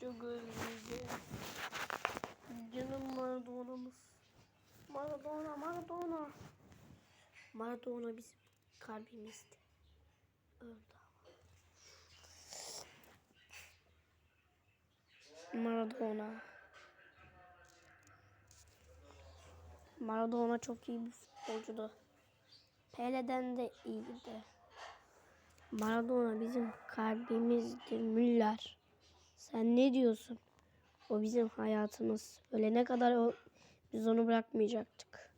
çok özledim. Canım Maradona'mız. Maradona, Maradona. Maradona bizim kalbimizdi. Öldü ama. Maradona. Maradona çok iyi bir futbolcuydu. Pele'den de iyiydi. Maradona bizim kalbimizdi Müller. Sen ne diyorsun? O bizim hayatımız. Ölene kadar o, biz onu bırakmayacaktık.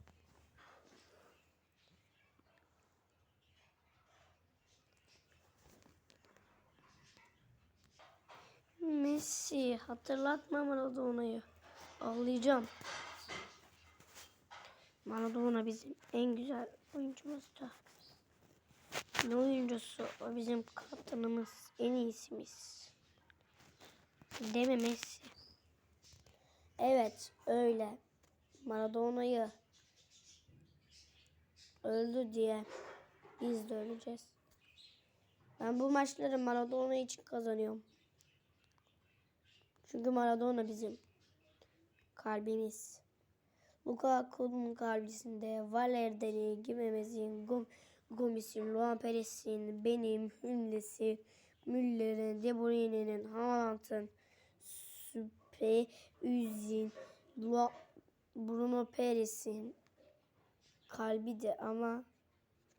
Messi hatırlatma Maradona'yı. Ağlayacağım. Maradona bizim en güzel oyuncumuzdu. Ne oyuncusu? O bizim kaptanımız, en iyisimiz. Messi? Evet, öyle. Maradona'yı öldü diye biz de öleceğiz. Ben bu maçları Maradona için kazanıyorum. Çünkü Maradona bizim kalbimiz. Lukaku'nun kalbisinde Valerdeni, Gimemez'in, Gom Gomis'in, Luan Perez'in, benim, Hündes'in, Müller'in, De Bruyne'nin, Haaland'ın, Süpe, Üzin, Bruno Perez'in kalbi de ama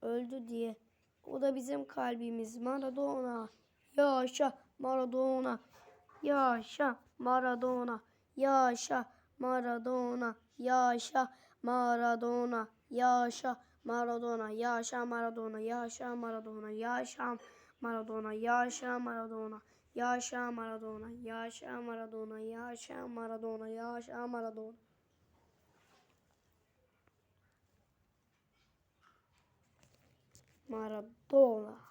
öldü diye. O da bizim kalbimiz. Maradona. Yaşa Maradona. Yaşa Maradona. Yaşa Maradona. Yaşa Maradona. Yaşa Maradona. Yaşa Maradona. Yaşa Maradona. Yaşa Maradona. Yaşa Maradona. Yaşa Maradona. Yaşa Maradona. Yaşa Maradona. Yaşa Maradona. Maradona.